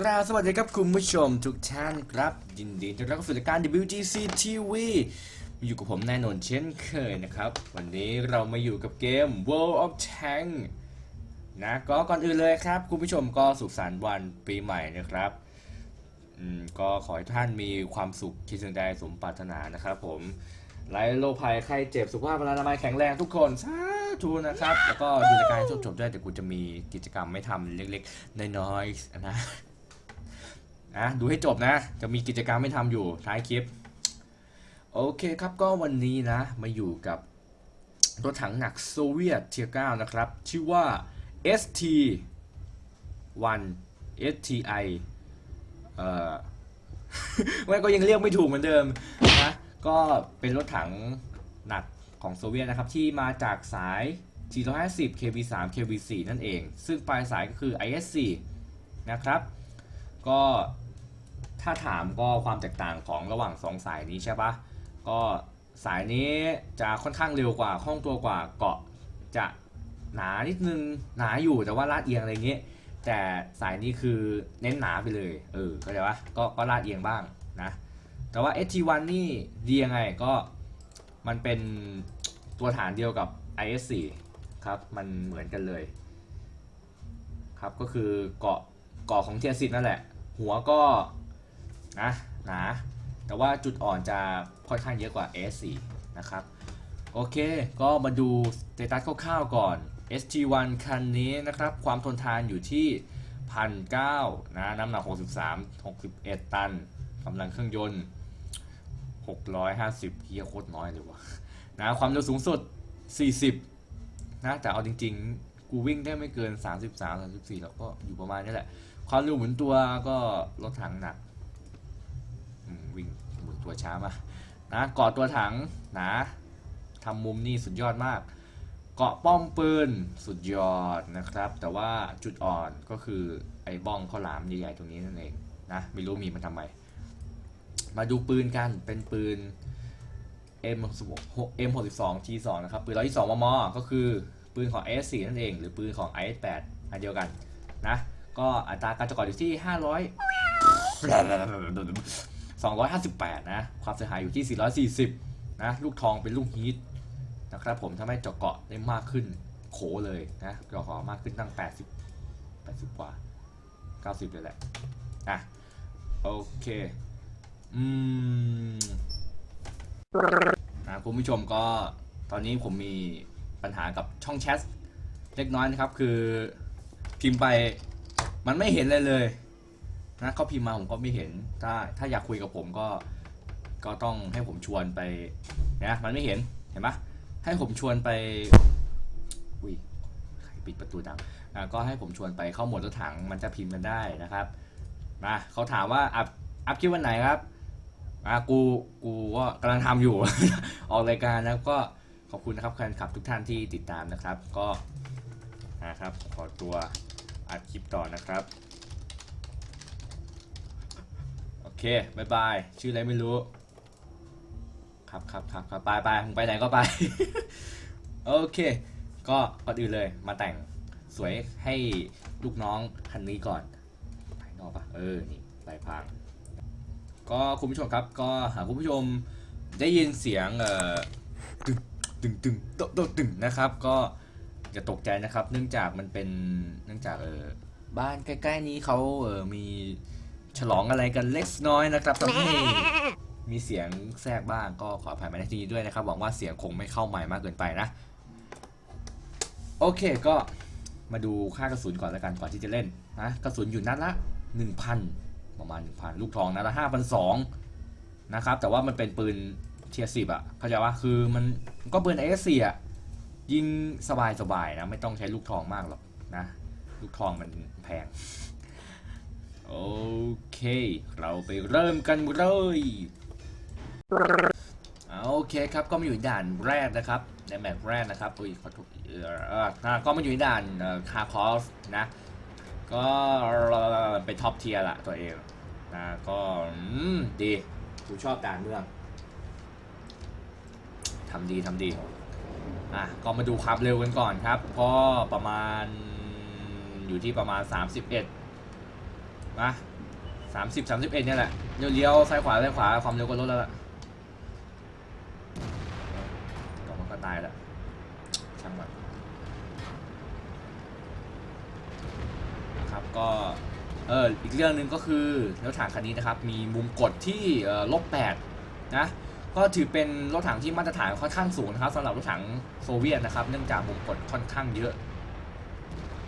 กราบสวัสดีครับคุณผู้ชมทุกท่านครับ ยินดีต้อนรับสู่รายการ WGC TV อยู่กับผมแน่นอนเช่นเคยนะครับ วันนี้เรามาอยู่กับเกม World of Tank นะก็ก่อนอื่นเลยครับ คุณผู้ชมก็สุขสันต์วันปีใหม่นะครับอืมก็ขอให้ท่านมีความสุขคิดสิ่งใดสมปรารถนานะครับผมไร้โรคภัยไข้เจ็บสุขภาพพลานามัยแข็งแรงทุกคนสาธุนะครับ แล้วก็ดูรายการจบๆด้วยเดี๋ยวกูจะมีกิจกรรมไม่ทำเล็กๆ น้อยๆนะ นะดูให้จบนะ จะมีกิจกรรมไม่ทำอยู่ท้ายคลิป โอเคครับก็วันนี้นะ มาอยู่กับรถถังหนักโซเวียตเทีย9นะครับ ชื่อว่า ST 1 STI เอ่อไม่ก็ยังเรียกไม่ถูกเหมือนเดิมนะก็เป็นรถถังหนักของโซเวียตนะครับ ที่มาจากสาย 450 KB3 KB4 นั่นเอง ซึ่งปลายสายก็คือ IS4 นะครับ ก็ ถ้าถามก็ความแตกต่างของระหว่าง 2 สายนี้ใช่ปะก็สายนี้จะค่อนข้างเร็วกว่าคล่องตัวกว่าเกาะจะหนานิดนึงหนาอยู่แต่ว่าลาดเอียงอะไรเงี้ยแต่สายนี้คือเน้นหนาไปเลยเออเข้าใจปะก็ก็ลาดเอียงบ้างนะแต่ว่า ST1 นี่ดียังไงก็มันเป็นตัวฐานเดียวกับ IS4 ครับมันเหมือนกันเลยครับก็คือเกาะเกาะของเทียสิตนั่นแหละ หัวก็ นะหนาแต่ว่าจุดอ่อนจะค่อนข้างเยอะกว่า S4 นะครับ โอเค ก็มาดูสเตตัสคร่าวๆก่อน SG1 คันนี้นะครับ ความทนทานอยู่ที่ 1,009นะ น้ำหนัก 63 61 ตันกำลังเครื่องยนต์ 650เฮียโคตรน้อยเลยวะนะความเร็วสูงสุด 40 นะ แต่เอาจริงๆ กูวิ่งได้ไม่เกิน 33 34 แล้วก็อยู่ประมาณนี้แหละ ความเร็วหมุนตัวก็รถถังหนัก ตัวช้ามานะเกาะตัวถังนาทำมุมนี่สุดยอดมาก เกาะป้อมปืนสุดยอดนะครับ แต่ว่าจุดอ่อนก็คือไอ้บ้องข้าวหลามใหญ่ๆตรงนี้นั่นเองนะไม่รู้มีมันทำไม มาดูปืนกันเป็นปืน M66 M62 T2 นะครับปืน122มมก็คือปืนของ S4 นั่นเอง หรือปืนของ IS8 อันเดียวกันนะก็อัตราการจกออยู่ที่ 500 258 นะ ความเสียหายอยู่ที่ 440 นะ ลูกทองเป็นลูกฮีทนะครับผมทำให้เจาะเกาะได้มากขึ้นโขเลยนะเจาะเกาะมากขึ้นตั้ง 80 80 กว่า 90 เลยแหละอะโอเค อืมนะคุณผู้ชมก็ตอนนี้ผมมีปัญหากับช่องแชทเล็กน้อยนะครับ คือพิมพ์ไปมันไม่เห็นเลยเลย นะเขาพิมพ์มาผมก็ไม่เห็น ถ้าถ้าอยากคุยกับผมก็ก็ต้องให้ผมชวนไปนะมันไม่เห็นเห็นปะให้ผมชวนไปอุ้ยใครปิดประตูดังอะก็ให้ผมชวนไปเข้าหมดรถถังมันจะพิมพ์กันได้นะครับมาเขาถามว่าอัพอัพคลิปวันไหนครับอะกูกูก็กำลังทำอยู่ ออกรายการแล้วก็ขอบคุณนะครับแฟนคลับทุกท่านที่ติดตามนะครับ ก็นะครับขอตัวอัดคลิปต่อนะครับ โอ เคบายบาย ชื่ออะไรไม่รู้ ครับครับครับครับไปไปมึงไปไหนก็ไป โอเค ก็ก่อนอื่นเลย มาแต่งสวยให้ลูกน้องคันนี้ก่อนภายนอกปะเออ นี่ลายพราง ก็คุณผู้ชมครับ ก็หากคุณผู้ชมได้ยินเสียงเอ่อตึงตึงตึงโตโตตึงนะครับ ก็อย่าตกใจนะครับ เนื่องจากมันเป็นเนื่องจากเออบ้านใกล้ ๆ นี้เขาเออมี ฉลองอะไรกันเล็กน้อยนะครับทำให้มีเสียงแทรกบ้างก็ขออภัยมาณที่นี้ด้วยนะครับ หวังว่าเสียงคงไม่เข้าใหม่มากเกินไปนะ โอเคก็มาดูค่ากระสุนก่อนแล้วกันก่อนที่จะเล่นนะกระสุนอยู่นัดละ 1,000 ประมาณ 1,000 ลูกทองนัดละ5,200นะครับ แต่ว่ามันเป็นปืนเทียสิบอะเข้าใจว่าคือมันก็ปืน AS4 อะยิงสบายสบายๆนะ ไม่ต้องใช้ลูกทองมากหรอกนะ ลูกทองมันแพง โอเค เราไปเริ่มกันเลยเอาโอเคครับก็มาอยู่ด่านแรกนะครับในแมปแรกนะครับอุ้ยขอโทษเออก็มาอยู่ในด่านคาคอสนะก็เป็นท็อปเทียร์ละตัวเองนะก็ดีกูชอบด่านเมืองทำดีทำดีอะก็มาดูความเร็วกันก่อนครับ ก็ประมาณอยู่ที่ประมาณ 31 นะ30 31เอ็ดเนี่ยแหละเลี้ยวซ้ายขวาซ้ายขวาความเร็วก็ลดแล้วล่ะก็มันก็ตายแล้วช่างมันนะครับก็เอออีกเรื่องหนึ่งก็คือรถถังคันนี้นะครับ มีมุมกดที่ลบแปดนะก็ถือเป็นรถถังที่มาตรฐานค่อนข้างสูงนะครับสำหรับรถถังโซเวียตนะครับ เนื่องจากมุมกดค่อนข้างเยอะ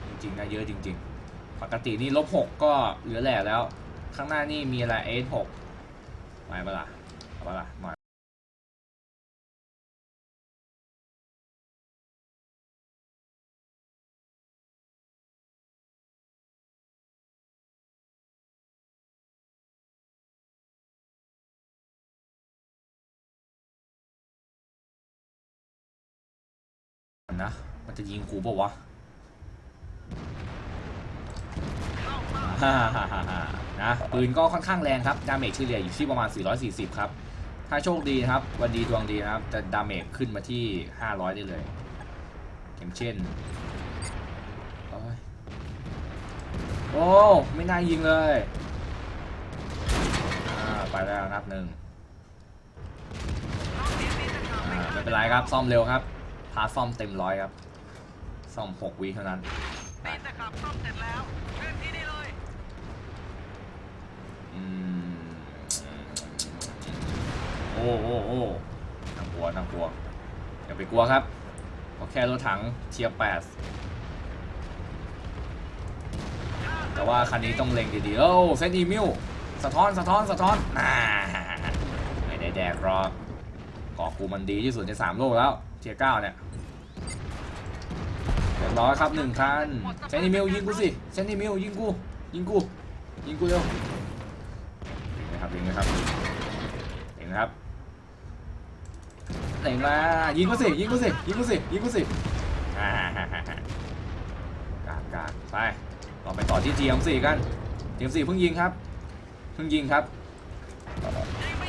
จริงๆนะเยอะจริง ๆ ปกตินี่ลบหกก็เหลือแหล่แล้ว ข้างหน้านี่มีอะไรเอหกมาเปล่าเอาเปล่ามานะมันจะยิงกูเปล่าวะ ฮ่าฮ่าฮ่าฮ่านะปืนก็ค่อนข้างแรงครับ ดาเมจเฉลี่ยอยู่ที่ประมาณ 440 ครับ ถ้าโชคดีนะครับ วันดีดวงดีนะครับ จะดาเมจขึ้นมาที่ 500 ได้เลยอย่างเช่น โอ้ยโอ้ไม่น่ายิงเลยไปแล้วนับหนึ่งอ่าไม่เป็นไรครับซ่อมเร็วครับ พาซ่อมเต็มร้อยครับ ซ่อม 6วิเท่านั้น โอ้โอ้โอ้น่ากลัวน่ากลัวอย่าไปกลัวครับเพแค่รถถังเทียร์แปดแต่ว่าคันนี้ต้องเล็งดีๆโอ้เซนอีมิวสะท้อนสะท้อนสะท้อนอ่าไม่ได้แดกหรอกกาะกูมันดีที่สุดในสามโลกแล้วเทียร์เก้าเนี่ยเรียบร้อยครับหนึ่งคันเซนอีมิวยิงกูสิเซนอีมิวยิงกูยิงกูยิงกูเร็ว เห็นไหมครับเห็นไหมครับเห็นไหมครับไหนมายิงกูสิยิงกูสิยิงกูสิยิงกูสิอ่าฮ่าฮ่าฮ่ากากกากไปเราไปต่อที่ GM4 กัน GM4 เพิ่งยิงครับเพิ่งยิงครับ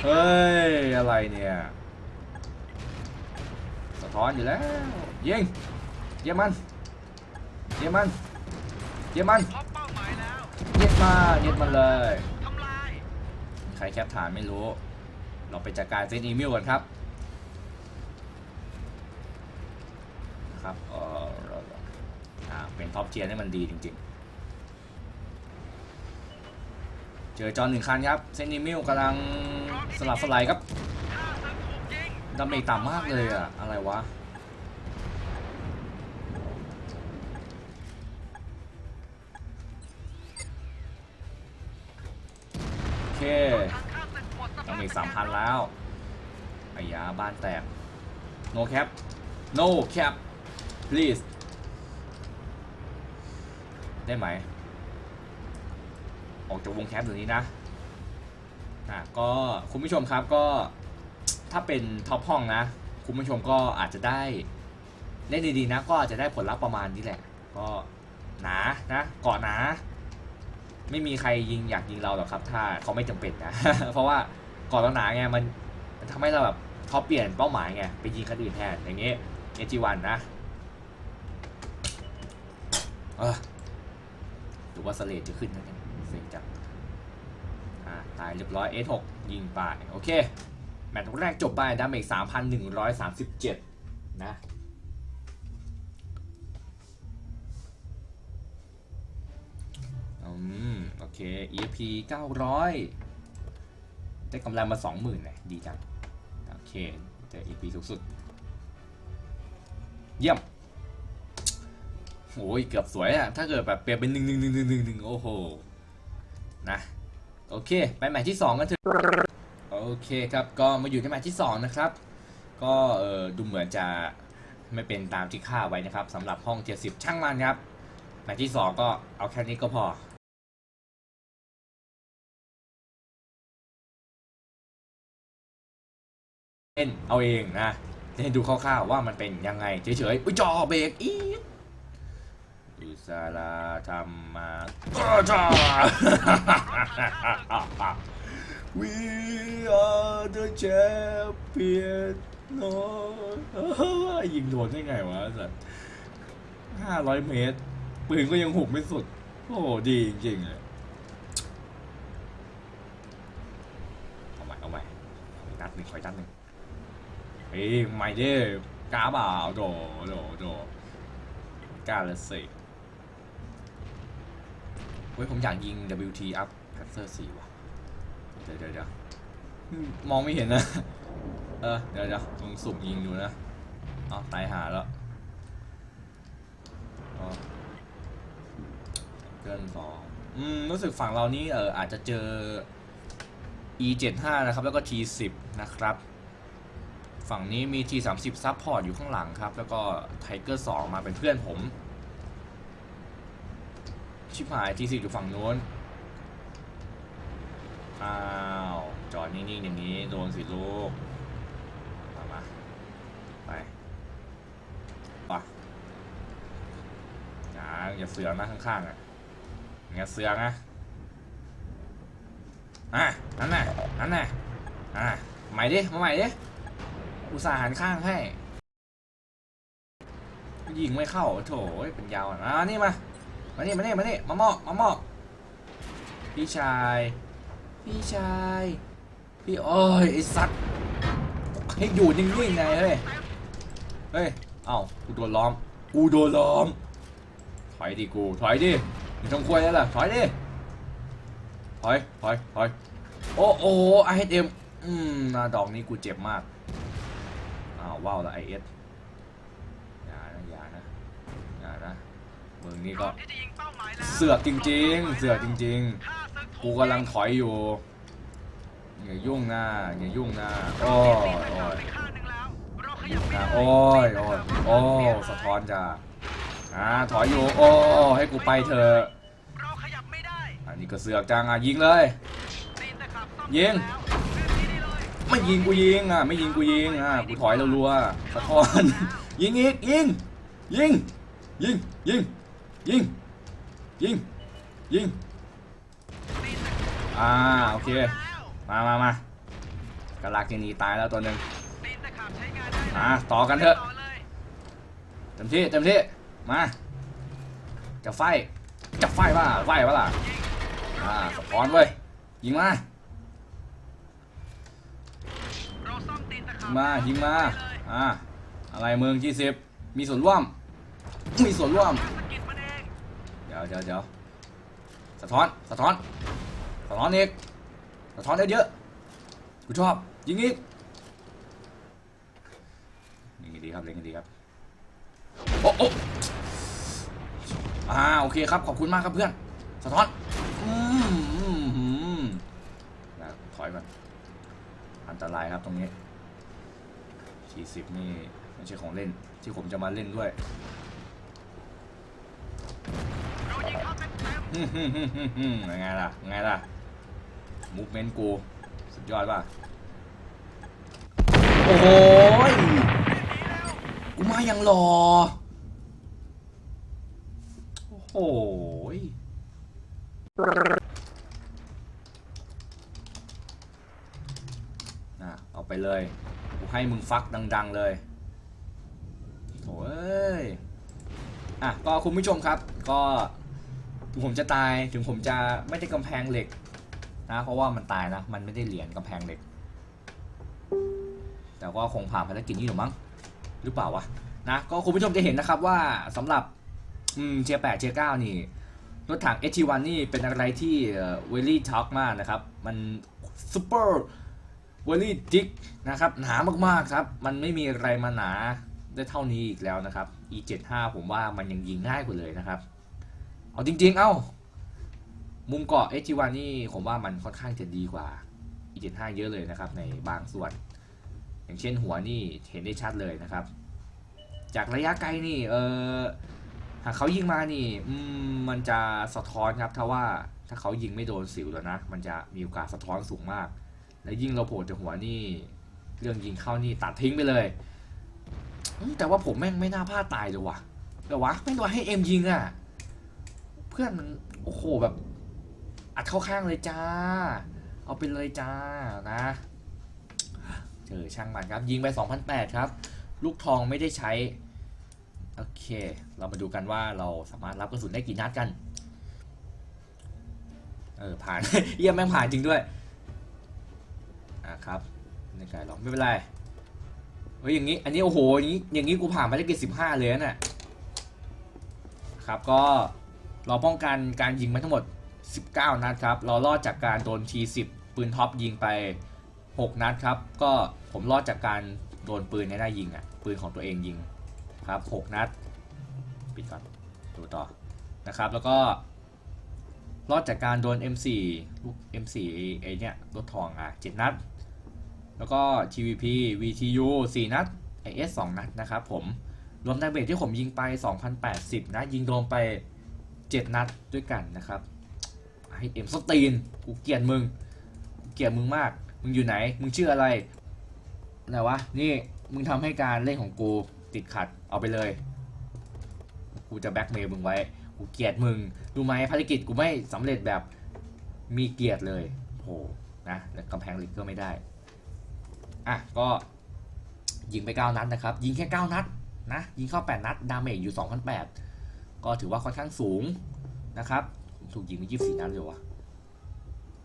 เฮ้ยอะไรเนี่ยสะท้อนอยู่แล้วยิงเยี่ยมมันเยี่ยมมันเยี่ยมมันพบเป้าหมายแล้วเยี่ยมมาเยี่ยมมันเลยทำลายใค รแคปฐานไม่รู้ เราไปจัดการเซนอีเมลกันครับนะครับเออเราอ่าเป็นท็อปเทียร์นี่มันดีจริง ๆ เจอจอนหนึ่งคันครับ เซนอีเมลกำลังสลับสไลด์ครับข้าศึกถูกยิงดาเมจต่ำมากเลยอะอะไรวะ องภาพมีสามพันแล้วไอ้ยาบ้านแตก no cap no cap please ได้ไหม ออกจากวงแคปเดี๋ยวนี้นะอะก็คุณผู้ชมครับก็ถ้าเป็นท็อปห้องนะ คุณผู้ชมก็อาจจะได้เล่นดีๆนะ ก็อาจจะได้ผลลัพธ์ประมาณนี้แหละ ก็หนานะเกาะหนา ไม่มีใครยิงอยากยิงเราหรอกครับ ถ้าเขาไม่จำเป็นนะ เพราะว่า ก่อนเราหนาไงมันมันทำให้เราแบบเขาเปลี่ยนเป้าหมายไงไปยิงคนอื่นแทนอย่างเงี้ยเอจีวันนะเออหรือว่าสเลดจะขึ้นนะเนี่ยเสียงจังอ่าตายเรียบร้อย S6 ยิงไปโอเค แมตช์แรกจบไปดาเมจ3,137นะอืม โอเค EFP 900 ได้กำไรมา 20,000เลยดีจัง โอเคแต่ EFP สูงสุด เยี่ยมโอ้ยเกือบสวยอะถ้าเกิดแบบเปลี่ยนเป็นหนึ่งหนึ่งหนึ่งหนึ่งหนึ่งหนึ่งโอ้โห นะ โอเค ไปแมตช์ที่2กันเถอะโอเคครับ ก็มาอยู่ในแมตช์ที่2นะครับ ก็เออดูเหมือนจะไม่เป็นตามที่คาดไว้นะครับสำหรับห้อง70ช่างมันครับแมตช์ที่2ก็เอาแค่นี้ก็พอ เล่นเอาเองนะจะให้ดูคร่าวๆว่ามันเป็นยังไงเฉยๆอุ้ยจอเบรกอีดอิสระธรรมาก็จอ We are the champion น้ยยิงโดนได้ไงวะสัตว์ห้าร้อยเมตร ปืนก็ยังหุบไม่สุด โอ้ดีจริงๆเลยเอาใหม่เอาใหม่นัดหนึ่งขออีกนัดหนึ่ง เฮ้ยใหม่เด้กล้าเปล่าโดโดโดกล้าลยสิเฮ้ยผมอยากยิง WT up Panzer 4ว่ะเดี๋ยวเดี๋ยวเดี๋ยวมองไม่เห็นนะ เออ เดี๋ยวเดี๋ยวลองสุ่มยิงดูนะเอาตายหาแล้วเกินสองอืม รู้สึกฝั่งเรานี่เอออาจจะเจอ E75 นะครับ แล้วก็ T10 นะครับ ฝั่งนี้มี T30 ซับพอร์ตอยู่ข้างหลังครับ แล้วก็ Tiger 2 มาเป็นเพื่อนผม ชิบหาย T10 อยู่ฝั่งนู้น อ้าว จอดนิ่ง ๆ อย่างนี้ โดนสิลูก มามาไปปะอย่าอย่าเสือกนะข้างๆอะอย่าเสือกนะอะนั่นน่ะนั่นน่ะอะใหม่ดิมาใหม่ดิ อุตส่าห์หันข้างให้ ยิงไม่เข้าโถยเป็นยาวอะนี่มา มานี่มานี่มานี่มาหมอกมาหมอกพี่ชาย พี่ชาย พี่โอ้ยไอสัตว์ให้อยู่นิ่งๆไงเฮ้ย เฮ้ย เอ้ากูโดนล้อม กูโดนล้อม ถอยดิกู ถอยดิมึงทำควยแล้วล่ะ ถอยดิ ถอย ถอย ถอย โอ้โอ้ไอเอ็มอืมนาดอกนี้กูเจ็บมาก วว้าวแล้วไอเอสอย่านะอย่านะอย่านะมึงนี่ก็ที่จะยิงเป้าหมายแล้วเสือกจริง ๆ เสือกจริงๆฆ่าศึกถูกูกำลังถอยอยู่อย่ายุ่งนะอย่ายุ่งนะโอ้ยโอ้ยไปข้างหนึ่งแล้วเราขยับไม่นะได้โอ้ยโอ้ยโอ้สะท้อนจ้ะอ่าถอยอยู่โอ้ให้กูไปเถอะเราขยับไม่ได้อันนี้ก็เสือกจังอะยิงเลยตีนตะขับซ่อมยิง ไม่ยิงกูยิงอะไม่ยิงกูยิงอะกูถอยรัวๆสะท้อนยิงอีกยิงยิงยิงยิงยิงยิงยิงอ่าโอเคมามามา กระลากินีตายแล้วตัวหนึ่งตีนตะขับใช้งานได้แล้วอะต่อกันเถอะเต็มที่เต็มที่มาจะไฟจะไฟป่ะไฟป่ะล่ะอ่าสปอนเว้ยยิงมา ซ่อมะขับมายิงมาอ่าอะไรเมืองยี่สิบมีส่วนร่วม มีส่วนร่วม เดี๋ยวเดี๋ยวเดี๋ยวสะท้อนสะท้อนสะท้อนอีกสะท้อนเยอะๆกูชอบยิงอีกยิงดีครับเล่นดีครับโอ้โอ้อ่าโอเคครับขอบคุณมากครับเพื่อนสะท้อนอืมอืมอืมถอยก่อนอันตรายครับตรงนี้ สี่สิบนี่ไม่ใช่ของเล่นที่ผมจะมาเล่นด้วยเรายิงเข้าเต็มเต็มฮึ่มฮึ่มฮึ่มฮึ่มฮึ่มยังไงล่ะยังไงล่ะมูฟเมนต์กู สุดยอดป่ะ โอ้ยกูมาอย่างหล่อ โอ้โหยอะเอาไปเลย ให้มึงฟักดัง ๆ เลยโถ่เอ้ยอะก็คุณผู้ชมครับ ก็ถึงผมจะตายถึงผมจะไม่ได้กำแพงเหล็กนะเพราะว่ามันตายนะ มันไม่ได้เหรียญกำแพงเหล็ก แต่ก็คงผ่านภารกิจนี้หรือมั้งหรือเปล่าวะนะก็คุณผู้ชมจะเห็นนะครับว่าสำหรับอืมเชียแปดเชียเก้านี่รถถัง ST1 นี่เป็นอะไรที่เวลี่ท็อกมากนะครับ มันซูเปอร์ เวลี่ดิกนะครับหนามากๆครับ มันไม่มีอะไรมาหนาได้เท่านี้อีกแล้วนะครับ E75 ผมว่ามันยังยิงง่ายกว่าเลยนะครับ เอาจริง ๆ เอ้า มุมเกาะ SG1 นี่ผมว่ามันค่อนข้างจะดีกว่า E75 เยอะเลยนะครับ ในบางส่วน อย่างเช่นหัวนี่เห็นได้ชัดเลยนะครับ จากระยะไกลนี่เออหากเขายิงมานี่มมันจะสะท้อนครับถ้าว่าถ้าเขายิงไม่โดนสิวแล้วนะ มันจะมีโอกาสสะท้อนสูงมาก และยิ่งเราโผล่จากหัวนี่ เรื่องยิงเข้านี่ตัดทิ้งไปเลย แต่ว่าผมแม่งไม่น่าพลาดตายเลยว่ะแต่วะไม่งโดนให้เอ็มยิงอะ เพื่อนมันโอ้โหแบบ อัดเข้าข้างเลยจ้า เอาไปเลยจ้านะ เจอช่างมันครับ ยิงไป 2008 ครับ ลูกทองไม่ได้ใช้ โอเค เรามาดูกันว่าเราสามารถรับกระสุนได้กี่นัดกัน เออผ่านเยี่ยมแม่งผ่านจริงด้วย อะครับในกายหรอกไม่เป็นไรเฮ้ยอย่างนี้ อันนี้โอ้โหอย่างนี้อย่างนี้กูผ่านมาได้เกี่สิบห้าเลยนะเนี่ยครับก็เราป้องกันการยิงมาทั้งหมด 19 นัดครับ เรารอดจากการโดน T10 ปืนท็อปยิงไป 6 นัดครับ ก็ผมรอดจากการโดนปืนในได้ายิงอะ ปืนของตัวเองยิงครับ 6 นัด ปิดก่อนดูต่อนะครับ แล้วก็รอดจากการโดน M4 ลูก M4 ไอเนี่ยรถทองอะ 7 นัด แล้วก็ TVP VTU 4 นัด IS 2 นัดนะครับผมรวมดาเมจที่ผมยิงไป 2,080 นะ ยิงโดนไป 7 นัดด้วยกันนะครับให้เอ็มสตีนกูเกลียดมึงกูเกลียดมึงมาก มึงอยู่ไหน มึงชื่ออะไรไหนวะ นี่มึงทำให้การเล่นของกูติดขัด เอาไปเลย กูจะแบ็กเมย์มึงไว้ กูเกลียดมึงดูไหมภารกิจกูไม่สำเร็จแบบมีเกียรติเลยโหนะ แล้วกำแพงเหล็กก็ไม่ได้ อะก็ยิงไป 9 นัดนะครับ ยิงแค่ 9 นัดนะ ยิงเข้า 8 นัด ดาเมจอยู่ 2,008 ก็ถือว่าค่อนข้างสูงนะครับผมถูกยิงไป24 นัดเลยวะ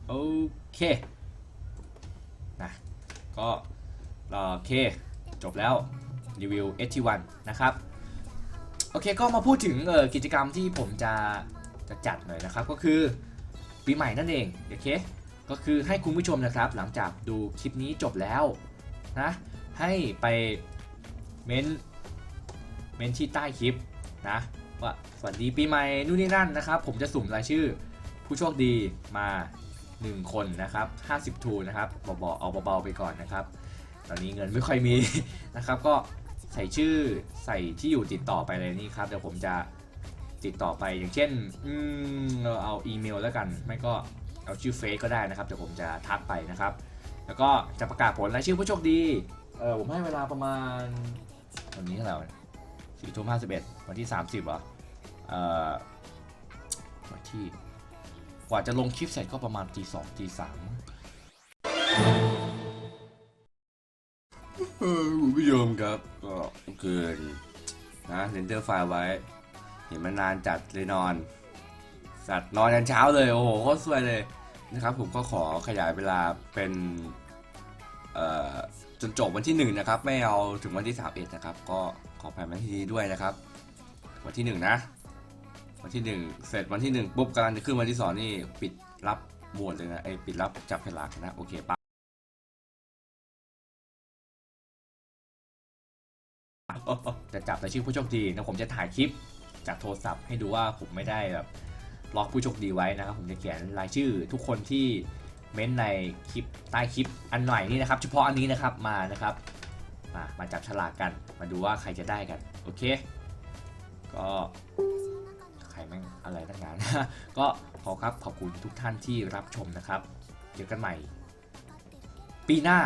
โอเคนะก็โอเค จบแล้ว รีวิว ST1 นะครับ โอเคก็มาพูดถึงเออกิจกรรมที่ผมจะจะจัดหน่อยนะครับ ก็คือปีใหม่นั่นเองโอเคก็คือให้คุณผู้ชมนะครับ หลังจากดูคลิปนี้จบแล้ว นะให้ไปเม้นเม้นที่ใต้คลิปนะว่าสวัสดีปีใหม่นู่นนี่นั่นนะครับ ผมจะสุ่มรายชื่อผู้โชคดีมา 1 คนนะครับ 50ทูนะครับเบาๆเอาเบาๆไปก่อนนะครับ ตอนนี้เงินไม่ค่อยมีนะครับ ก็ใส่ชื่อใส่ที่อยู่ติดต่อไปเลยนี่ครับเดี๋ยวผมจะติดต่อไปอย่างเช่นอืมเราเอาอีเมลแล้วกัน ไม่ก็เอาชื่อเฟซก็ได้นะครับเดี๋ยวผมจะทักไปนะครับ แล้วก็จะประกาศผลรายชื่อผู้โชคดี เออผมให้เวลาประมาณวันนี้เท่าไหร่สี่ทุ่มห้าสิบเอ็ดวันที่สามสิบเหรอ เอ่อวันที่ กว่าจะลงคลิปเสร็จก็ประมาณตีสองตีสามคุณผู้ชมครับ ก็เมื่อคืนนะเรนเดอร์ไฟล์ไว้ เห็นมันนานจัดเลยนอน สัตว์นอนยันเช้าเลย โอ้โหโคตรสวยเลยนะครับผมก็ขอขยายเวลาเป็น จนจบวันที่หนึ่งนะครับ ไม่เอาถึงวันที่สามเอ็ดนะครับ ก็ขอแผ่วันที่นี้ด้วยนะครับ วันที่หนึ่งนะ วันที่หนึ่งเสร็จวันที่หนึ่งปุ๊บกำลังจะขึ้นวันที่สองนี่ ปิดรับโหวตเลยนะไอยปิดรับจับฉลากนะ โอเคปะจะจับรายชื่อผู้โชคดีนะผมจะถ่ายคลิปจากโทรศัพท์ให้ดูว่าผมไม่ได้แบบล็อกผู้โชคดีไว้นะครับผมจะเขียนรายชื่อทุกคนที่ เม้นในคลิปใต้คลิปอันหน่อยนี้นะครับ เฉพาะอันนี้นะครับมานะครับ มามาจับฉลากกันมาดูว่าใครจะได้กันโอเค ก็ใครแม่งอะไรตั้งนานก็ขอครับขอบคุณทุกท่านที่รับชมนะครับ เจอกันใหม่ ปีหน้า